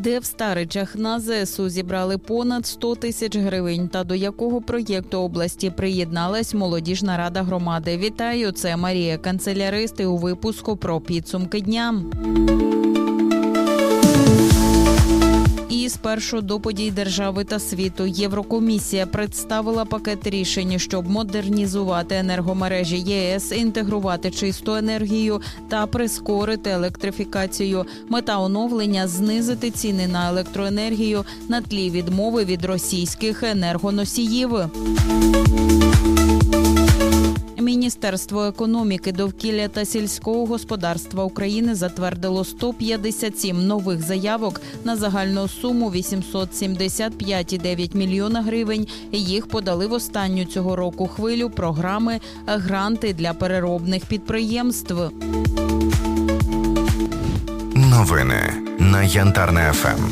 Де в Старичах на ЗСУ зібрали понад 100 тисяч гривень, та до якого проєкту області приєдналась молодіжна рада громади. Вітаю, це Марія Канцеляристи у випуску про підсумки дня. Спершу до подій держави та світу Єврокомісія представила пакет рішень, щоб модернізувати енергомережі ЄС, інтегрувати чисту енергію та прискорити електрифікацію. Мета оновлення знизити ціни на електроенергію на тлі відмови від російських енергоносіїв. Міністерство економіки, довкілля та сільського господарства України затвердило 157 нових заявок на загальну суму 875,9 мільйона гривень. Їх подали в останню цього року хвилю програми гранти для переробних підприємств. Новини на Янтарне ФМ.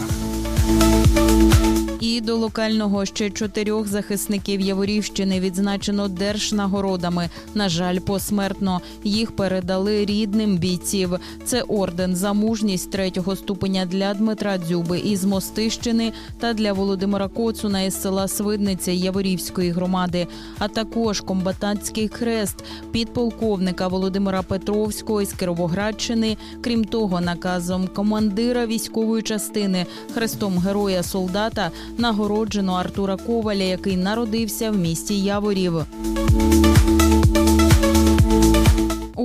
І до локального ще чотирьох захисників Яворівщини відзначено держнагородами. На жаль, посмертно їх передали рідним бійців. Це орден за мужність третього ступеня для Дмитра Дзюби із Мостищини та для Володимира Коцуна із села Свидниця Яворівської громади, а також комбатантський хрест підполковника Володимира Петровського із Кировоградщини. Крім того, наказом командира військової частини хрестом героя солдата нагороджено Артура Коваля, який народився в місті Яворів.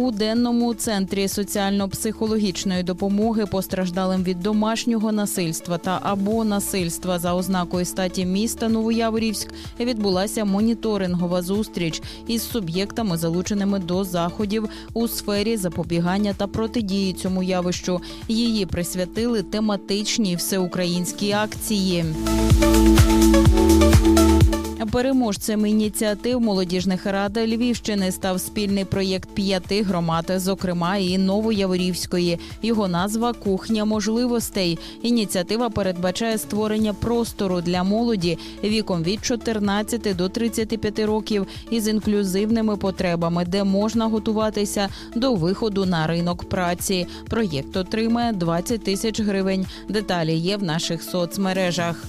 У денному центрі соціально-психологічної допомоги постраждалим від домашнього насильства та або насильства за ознакою статі міста Новояворівськ відбулася моніторингова зустріч із суб'єктами, залученими до заходів у сфері запобігання та протидії цьому явищу. Її присвятили тематичній всеукраїнській акції. Переможцем ініціатив молодіжних рад Львівщини став спільний проєкт п'яти громад, зокрема і Новояворівської. Його назва Кухня можливостей. Ініціатива передбачає створення простору для молоді віком від 14 до 35 років із інклюзивними потребами, де можна готуватися до виходу на ринок праці. Проєкт отримає 20 тисяч гривень. Деталі є в наших соцмережах.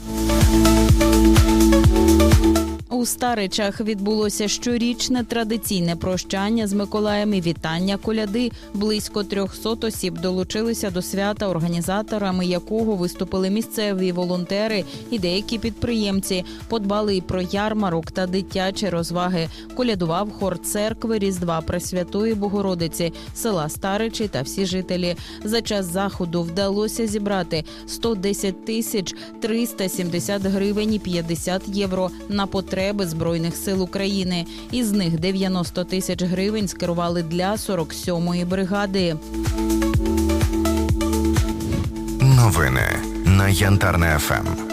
У Старичах відбулося щорічне традиційне прощання з Миколаєм і вітання коляди. Близько 300 осіб долучилися до свята, організаторами якого виступили місцеві волонтери і деякі підприємці. Подбали і про ярмарок та дитячі розваги. Колядував хор церкви Різдва Пресвятої Богородиці, села Старичі та всі жителі. За час заходу вдалося зібрати 110 тисяч 370 гривень і 50 євро на потреби збройних сил України. Із них 90 тисяч гривень скерували для 47-ї бригади. Новини на Янтарне ФМ.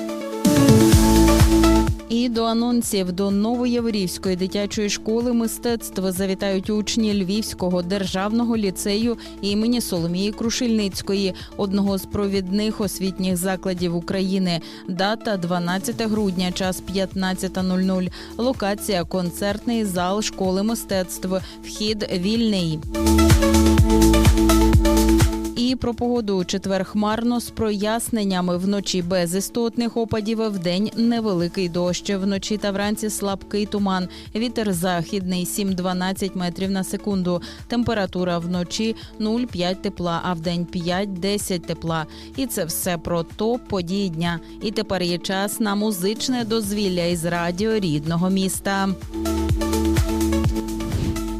До анонсів до Новоєврівської дитячої школи мистецтв завітають учні Львівського державного ліцею імені Соломії Крушельницької, одного з провідних освітніх закладів України. Дата 12 грудня, час 15.00. Локація концертний зал школи мистецтв. Вхід вільний. І про погоду у четвер хмарно з проясненнями вночі без істотних опадів. Вдень невеликий дощ. Вночі та вранці слабкий туман. Вітер західний 7-12 метрів на секунду. Температура вночі 0,5 тепла, а вдень 5-10 тепла. І це все про топ події дня. І тепер є час на музичне дозвілля із радіо рідного міста.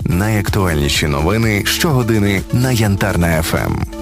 Найактуальніші новини щогодини на Янтарне ФМ.